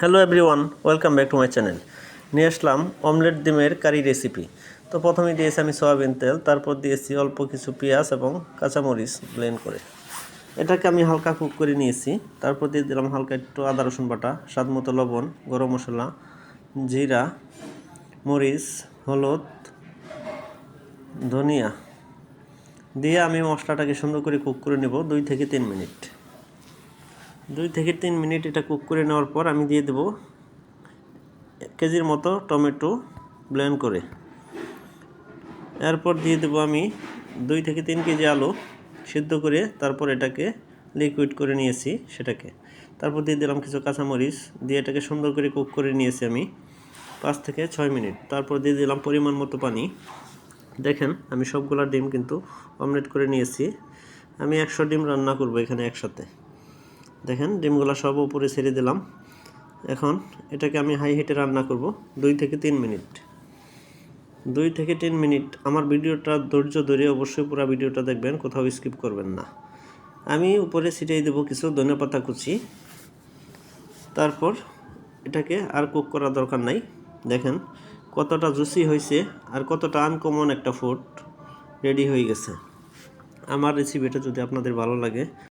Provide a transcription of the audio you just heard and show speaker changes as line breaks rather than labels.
Hello everyone welcome back to my channel নিয়ে আসলাম omelette ডিমের কারি রেসিপি তো প্রথমে দিয়েছি আমি সয়াবিন তেল, তারপর দিয়েছি অল্প কিছু পেঁয়াজ এবং কাঁচামরিচ ব্লেন্ড করে। এটাকে আমি হালকা কুক করে নিয়েছি, তারপর দিয়ে দিলাম হালকা একটু আদা, রসুন বাটা, স্বাদ মতো লবণ, গরম মশলা, জিরা, মরিচ, হলুদ, ধনিয়া। দিয়ে আমি মশলাটাকে সুন্দর করে কুক করে নেব দুই থেকে তিন মিনিট। দুই থেকে তিন মিনিট এটা কুক করে নেওয়ার পর আমি দিয়ে দেব এক কেজির মতো টমেটো ব্লেন্ড করে। এরপর দিয়ে দেবো আমি দুই থেকে তিন কেজি আলু সিদ্ধ করে তারপর এটাকে লিকুইড করে নিয়েছি সেটাকে। তারপর দিয়ে দিলাম কিছু কাঁচামরিচ, দিয়ে এটাকে সুন্দর করে কুক করে নিয়েছি আমি পাঁচ থেকে ছয় মিনিট। তারপর দিয়ে দিলাম পরিমাণ মতো পানি। দেখেন আমি সবগুলা ডিম কিন্তু অমলেট করে নিয়েছি। আমি একশো ডিম রান্না করব এখানে একসাথে। দেখেন, ডিমগুলো সব উপরে ছেড়ে দিলাম। এখন এটাকে আমি হাই হিটে রান্না করব, দুই থেকে তিন মিনিট। দুই থেকে তিন মিনিট, আমার ভিডিওটা ধৈর্য ধরে অবশ্যই পুরো ভিডিওটা দেখবেন, কোথাও স্কিপ করবেন না। আমি উপরে ছিটিয়ে দেবো কিছু ধনেপাতা কুচি। তারপর এটাকে আর কুক করার দরকার নাই। দেখেন, কতটা জুসি হয়েছে আর কতটা আনকমন একটা ফুড রেডি হয়ে গেছে। আমার রেসিপিটা যদি আপনাদের ভালো লাগে